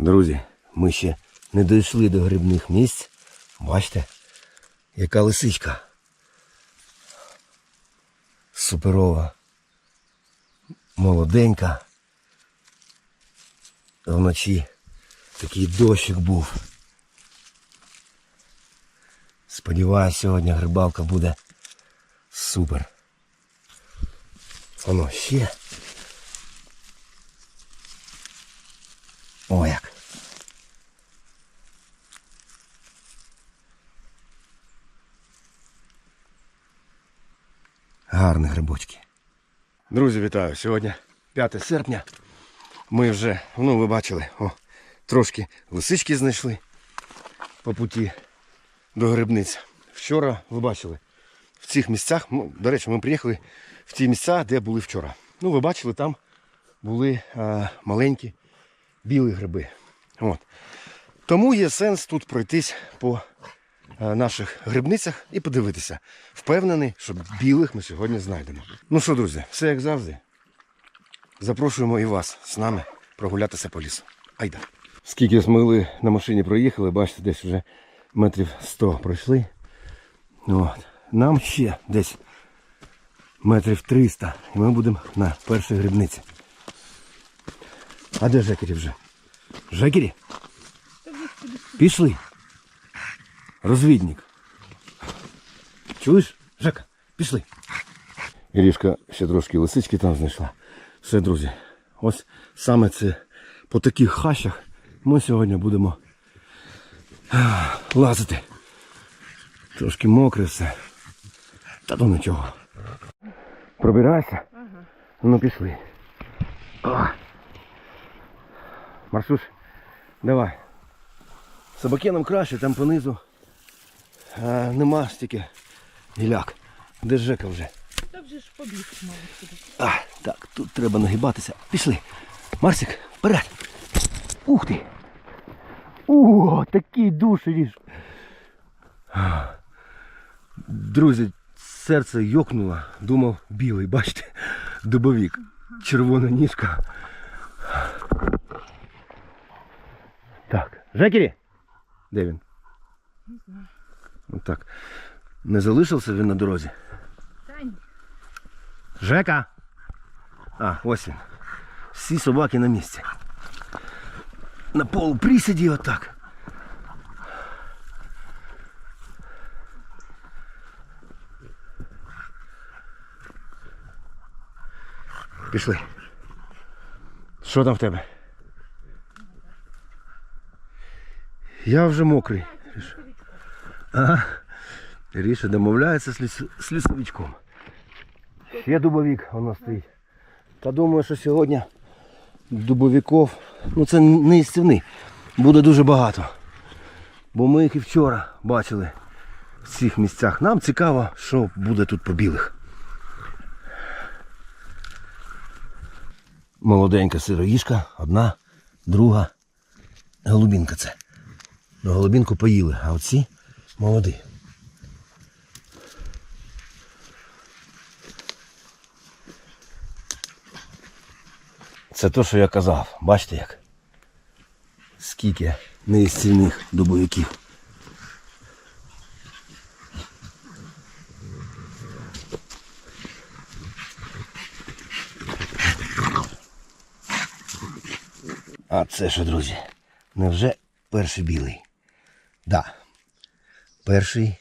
Друзі, ми ще не дійшли до грибних місць. Бачите, яка лисичка. Суперова. Молоденька. Вночі такий дощик був. Сподіваюсь, сьогодні грибалка буде супер. Воно ще. О Гарні грибочки. Друзі, вітаю! Сьогодні 5 серпня. Ми вже, ну ви бачили, о, трошки лисички знайшли по путі до грибниць. Вчора ви бачили, в цих місцях, ну, до речі, ми приїхали в ті місця, де були вчора. Ну, ви бачили, там були а, маленькі білі гриби. От. Тому є сенс тут пройтись по е, наших грибницях і подивитися. Впевнений, що білих ми сьогодні знайдемо. Ну що, друзі, все як завжди. Запрошуємо і вас з нами прогулятися по лісу. Айда. Скільки ми на машині проїхали, бачите, десь вже метрів 100 пройшли. От. Нам ще десь метрів 300 і ми будемо на першій грибниці. А де Жекері вже? Жекері? Пішли. Розвідник. Чуєш? Жека, пішли. Ірішка ще трошки лисички там знайшла. Все, друзі. Ось саме це по таких хащах ми сьогодні будемо лазити. Трошки мокре все. Та то нічого. Пробирайся? Ага. Ну пішли. О. Маршуш, давай. Собаки нам краще, там понизу а, нема стільки гіляк. Де ж Жека вже? Так же ж побіг сюди. А, так, тут треба нагибатися. Пішли. Марсик, вперед. Ух ти. О, такий душі. Друзі, серце йокнуло. Думав білий, бачите? Дубовік. Червона ніжка. Так. Жекері? Де він? Не знаю. Отак. Не залишився він на дорозі. Тань, Жека! А, ось він. Всі собаки на місці. На полу присіді отак. Пішли. Що там в тебе? Я вже мокрий. Ага. Ріша домовляється з, ліс... з лісовичком. Ще дубовик воно стоїть. Та думаю, що сьогодні дубовиків, ну це не істівний, буде дуже багато. Бо ми їх і вчора бачили в цих місцях. Нам цікаво, що буде тут по білих. Молоденька сироїшка, одна, друга. Голубінка це. Ну, голубінку поїли, а оці молоді. Це то, що я казав. Бачите як? Скільки неістівних дубовиків. А це що, друзі? Невже перший білий? Да. Перший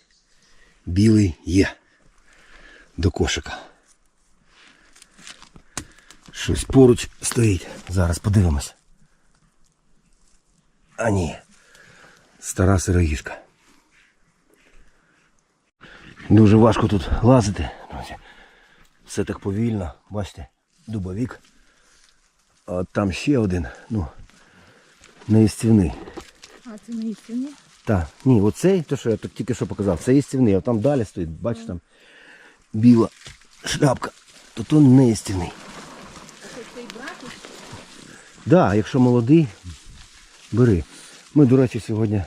білий є. До кошика. Щось поруч стоїть. Зараз подивимось. А ні. Стара сироїшка. Дуже важко тут лазити. Все так повільно. Бачите, дубовік. А там ще один, ну, неїстівний. а це не істинні. Так, ні, оцей, то що я тут тільки що показав, це істівний, а там далі стоїть, бачиш там біла шляпка, то то не істівний. Цей? Да, якщо молодий, бери. Ми, до речі, сьогодні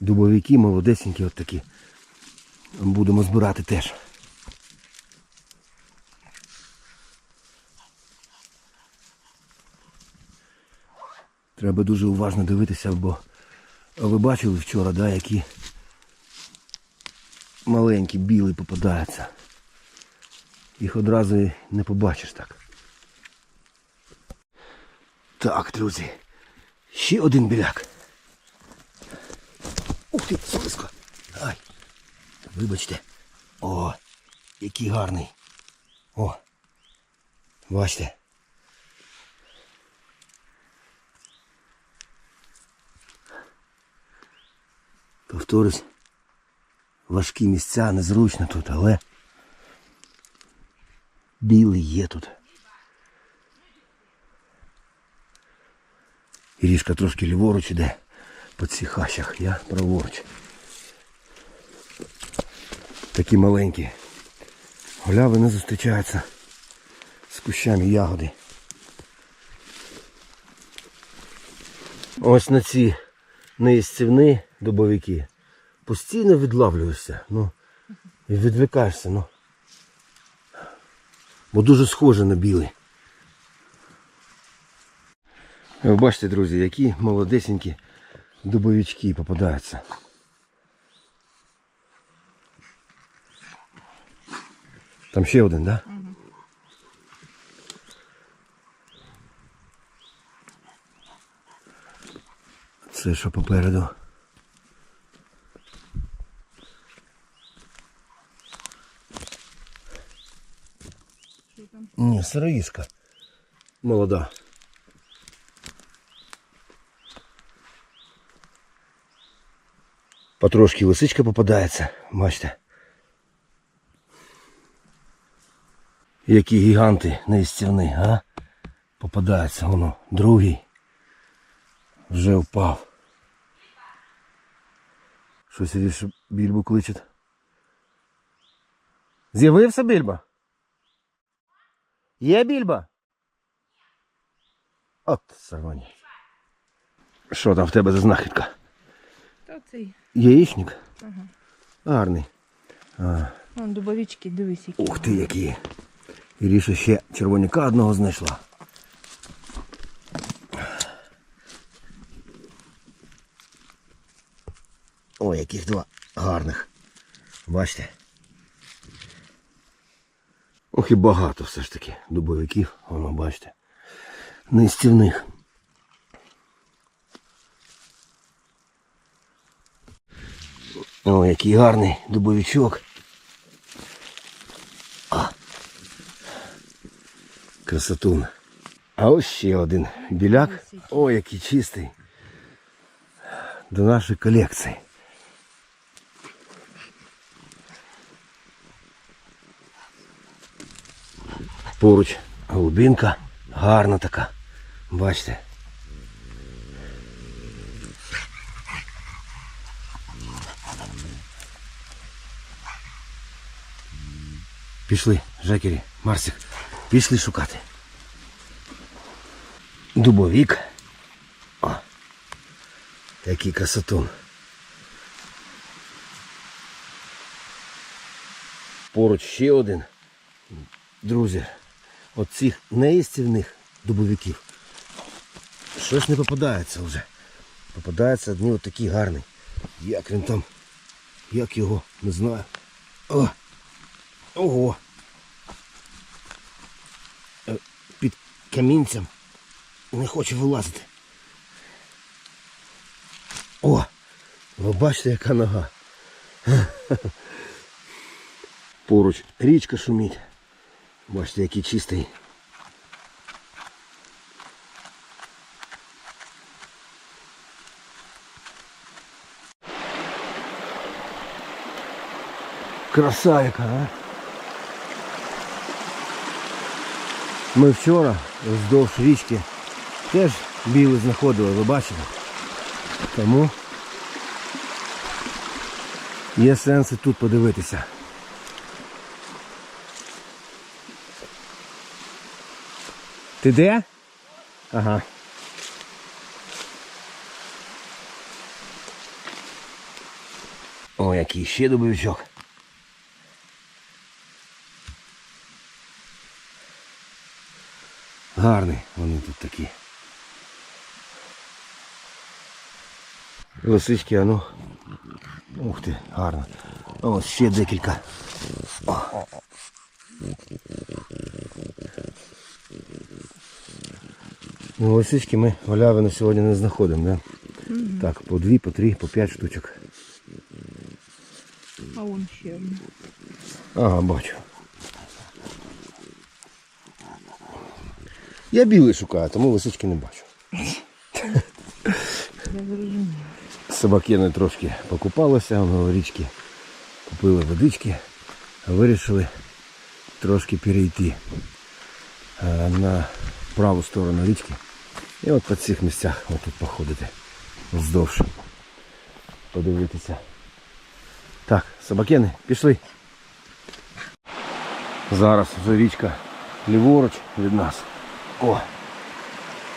дубовики молодесенькі от такі. Будемо збирати теж. Треба дуже уважно дивитися, бо ви бачили вчора, да, які маленькі білі попадаються. Їх одразу не побачиш так. Так, друзі. Ще один біляк. Ух ти, слизько. Ай. Вибачте. О, який гарний. О. Бачите. Повторюсь, важкі місця, незручно тут, але білий є тут. І ріжка трошки ліворуч іде по цих хащах, я праворуч. Такі маленькі. Голяви не зустрічаються з кущами ягоди. Ось на ці неїстівні дубовики постійно відлавлюєшся, ну, і відвикаєшся, ну. Бо дуже схоже на білий. Ви бачите, друзі, які молодесенькі дубовички попадаються. Там ще один, так? Да? Це що попереду. Що там? Ні, сироїшка. Молода. Потрошки лисичка попадається, бачите. Які гіганти неістівні, а? Попадається воно. Другий. Вже впав. Щось сидиш, більбу кличуть. З'явився більба? Є більба? От сорвання. Що там в тебе за знахідка? Та цей. Яєчник? Ага. Гарний. А, Вон дубовички, дивись, які. ух ти які. Іріша ще червоняка одного знайшла. Ой, яких два гарних. Бачите? Ох і багато все ж таки дубовиків, воно бачите. Нестівних. О, який гарний дубовичок. А. Красотун. А ось ще один біляк. О, який чистий. До нашої колекції. Поруч голубинка. Гарна така. Бачите. Пішли, Жекері, Марсик, пішли шукати. Дубовік. О, який красотун. Поруч ще один. Друзі, от цих неїстівних дубовиків. Щось не попадається вже. Попадається одні от такі гарний. Як він там, як його, не знаю. О! Ого. Е, Під камінцем не хоче вилазити. О! Ви бачите, яка нога. Поруч річка шумить. Бачите, який чистий. Краса яка, а? Ми вчора вздовж річки теж білий знаходили, ви бачили? Тому є сенс тут подивитися. Ти де? Ага. О, який ще дубовичок. Гарний вони тут такі. Лисички, а ну. Ух ти, гарно. Ось ще декілька. О. Ну, лисички ми валявини сьогодні не знаходимо, да? Так, по дві, по три, по п'ять штучок. А вон ще одна. Ага, бачу. Я білий шукаю, тому лисички не бачу. Я зрозуміла. Собакени трошки покупалися, в річці купили водички, вирішили трошки перейти е, на праву сторону річки. І от по цих місцях отут походити вздовж. Подивитися. Так, собакени, пішли. Зараз вже річка ліворуч від нас. О!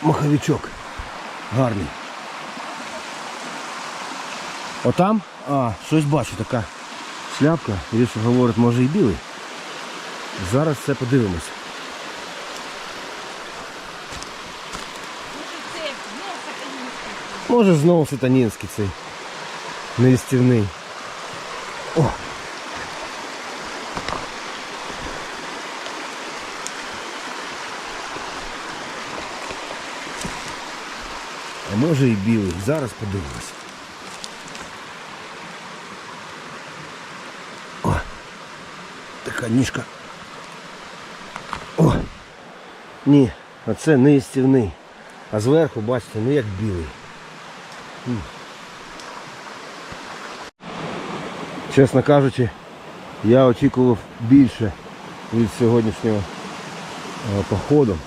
Маховичок. Гарний. Отам? А, щось бачу, така шляпка. Ріша говорить, може і білий. Зараз це подивимось. Може знову сатанінський цей. Неїстівний. О! А може і білий. Зараз подивимось. О, така ніжка. О! Ні, а це не істівний. А зверху, бачите, ну як білий. Чесно кажучи, я очікував більше від сьогоднішнього е, походу.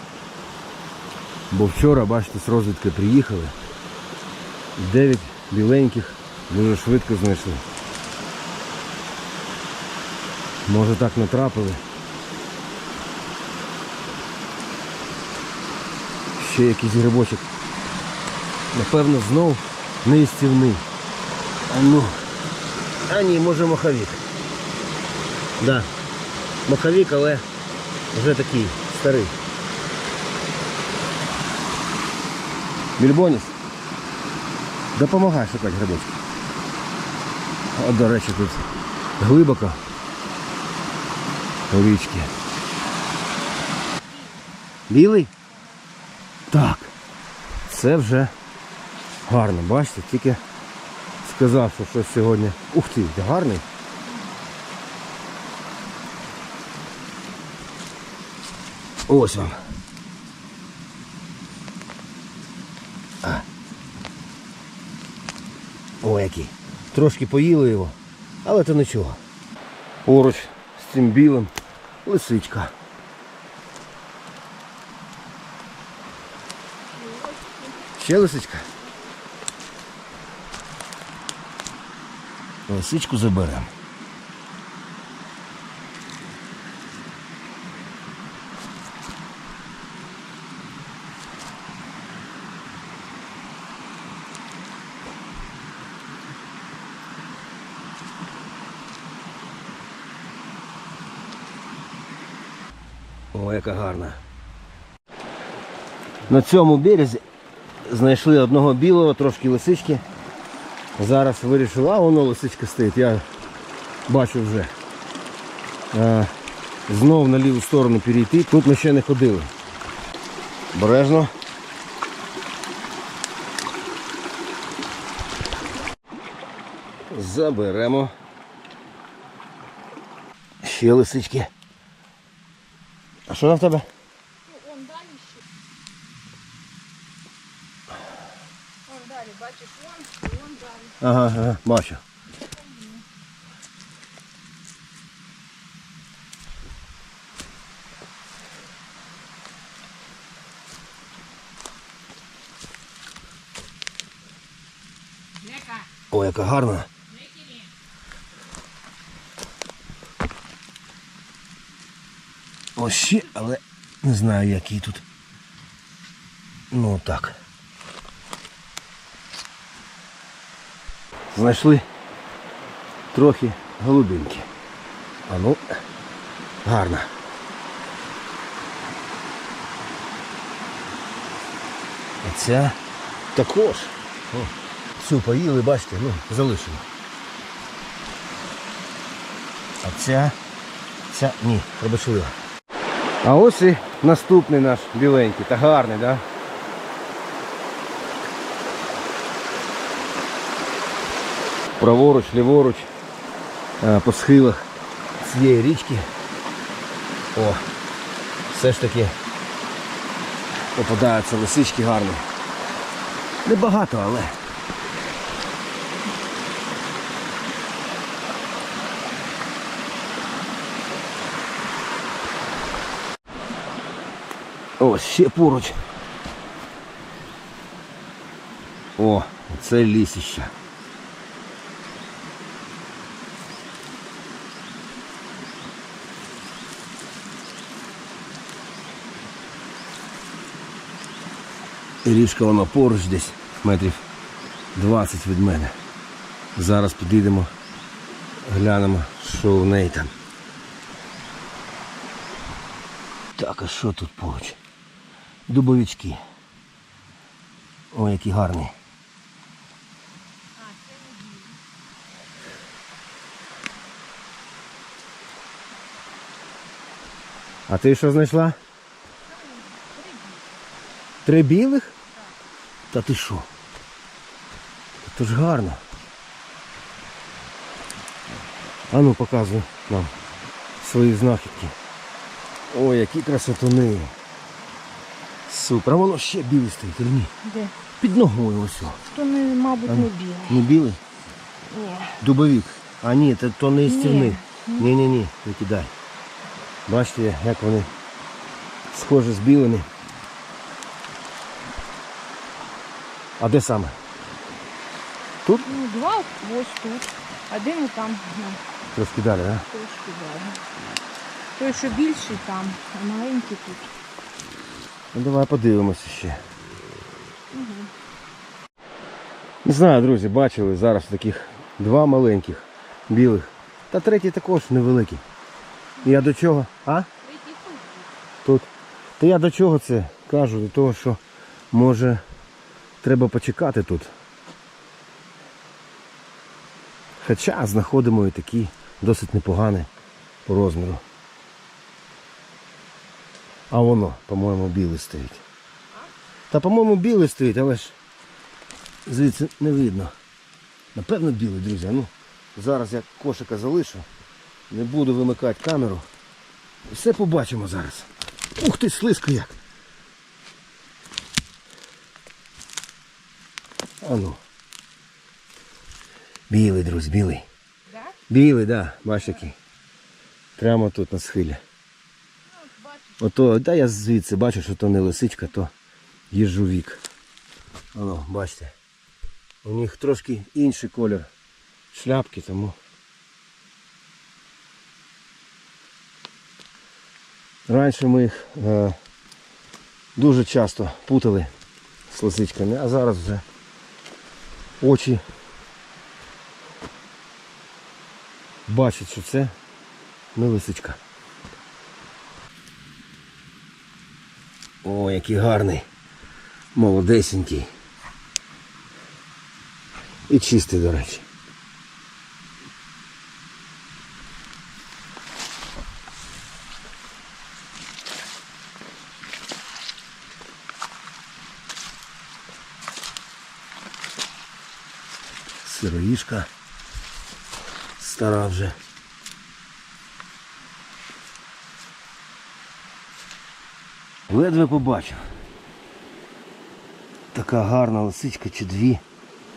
Бо вчора, бачите, з розвідки приїхали. Дев'ять біленьких дуже швидко знайшли. Може так натрапили. Ще якийсь грибочок. Напевно, знов неїстівний. А ну. А ні, може маховик. Да. Маховик, але вже такий старий. Більбоніс. Допомагай шукати грибочки. От, до речі, тут глибоко у річці. Білий? Так. Це вже гарно, бачите, тільки сказав, що щось сьогодні. Ух ти, гарний. Ось вам. А. О, який. Трошки поїли його, але то нічого. Поруч з цим білим лисичка. Ще лисичка. Лисичку заберемо. О, яка гарна. На цьому березі знайшли одного білого, трошки лисички. Зараз вирішив, а воно лисичка стоїть, я бачу вже. А, знов на ліву сторону перейти. Тут ми ще не ходили. Бережно. Заберемо. Ще лисички. А що там в тебе? Вон далі ще. Вон далі, бачиш, вон, вон далі. Ага, ага, бачу. О, яка гарна. Ось ще, але не знаю, який тут. Ну так. Знайшли трохи голубинки. А ну, гарна. А ця також. О, Цю поїли, бачите, ну, залишимо. А ця, ця, ні, пробачлива. А ось і наступний наш біленький, та гарний, так? Да? Праворуч, ліворуч, е, по схилах цієї річки. О, все ж таки попадаються лисички гарні. Небагато, але. Ось ще поруч. О, це лісище. І Річка вона поруч десь метрів 20 від мене. Зараз підійдемо, глянемо, що в неї там. Так, а що тут поруч? Дубовички. Ой, які гарні. А ти що знайшла? Три білих? Та ти що? Це ж гарно. А ну показуй нам свої знахідки. Ой, які красотуни. Супер. А воно ще білий стоїть, ні? Де? Під ногою ось. То не, мабуть, не білий. Не білий? Ні. Дубовик. А ні, це то не Ні. істівний. Ні, ні, ні, не кидай. Бачите, як вони схожі з білими. А де саме? Тут? Ну, два ось тут. Один там, Трошки далі, так? Трошки далі. Той, що більший там, а маленький тут. Ну давай подивимося ще. Не знаю, друзі, бачили зараз таких два маленьких білих. Та третій також невеликий. Я до чого? А? Третій тут. Тут. Та я до чого це кажу? До того, що може треба почекати тут. Хоча знаходимо і такі досить непогані по розміру. А воно, по-моєму, білий стоїть. Та, по-моєму, білий стоїть, але ж звідси не видно. Напевно, білий, друзі. Ну, зараз я кошика залишу. Не буду вимикати камеру. Все побачимо зараз. Ух ти, слизько як. Ану. Білий, друзі, білий. Да? Білий, да, бачиш який. Прямо тут на схилі. Ото, да я звідси бачу, що то не лисичка, то їжовік. Воно, бачите. У них трошки інший колір шляпки, тому. Раніше ми їх е, дуже часто путали з лисичками, а зараз вже очі бачать, що це не лисичка. О, який гарний. Молодесенький. І чистий, до речі. Сироїшка. Стара вже. Ледве побачив. Така гарна лисичка чи дві.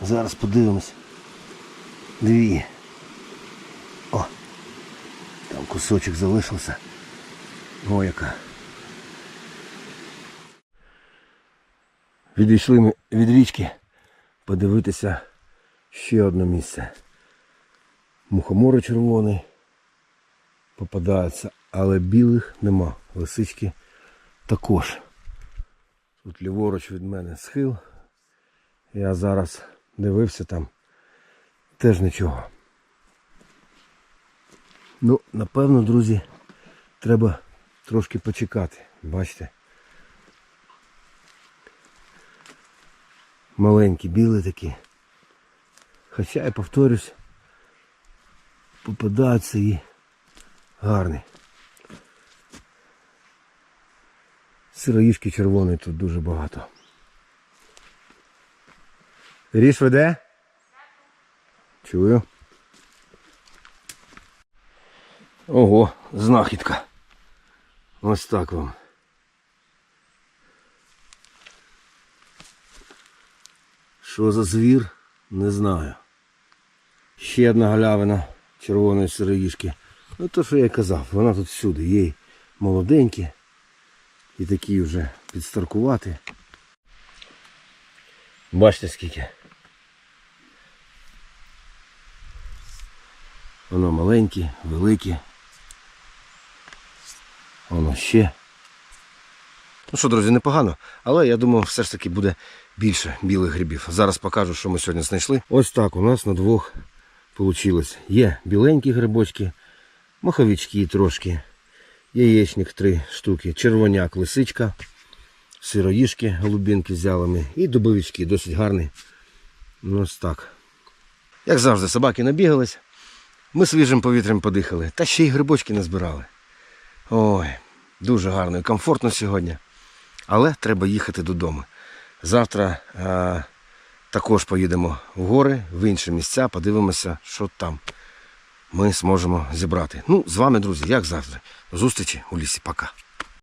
Зараз подивимось. Дві. О! Там кусочок залишився. О, яка. Відійшли ми від річки подивитися ще одне місце. Мухомори червоний попадаються, але білих нема. Лисички також. Тут ліворуч від мене схил. Я зараз дивився там. Теж нічого. Ну, напевно, друзі, треба трошки почекати. Бачите? Маленькі, білі такі. Хоча я повторюсь, попадаються і гарні. Сироїшки червоної тут дуже багато. Ріш веде? Чую. Ого, знахідка. Ось так вам. Що за звір, не знаю. Ще одна галявина червоної сироїшки. Ну то, що я казав, вона тут всюди. Є молоденькі і такі вже підстаркувати. Бачите скільки. Воно маленькі, великі. Воно ще. Ну що, друзі, непогано, але я думаю, все ж таки буде більше білих грибів. Зараз покажу, що ми сьогодні знайшли. Ось так у нас на двох вийшло. Є біленькі грибочки, маховички трошки, яєчник три штуки, червоняк, лисичка, сироїшки, голубінки з ялами і дубовички, досить гарні. Ну, ось так. Як завжди, собаки набігались. Ми свіжим повітрям подихали, та ще й грибочки не збирали. Ой, дуже гарно і комфортно сьогодні. Але треба їхати додому. Завтра е, також поїдемо в гори, в інші місця, подивимося, що там ми зможемо зібрати. Ну, з вами, друзі, як завжди. До зустрічі у лісі. Пока.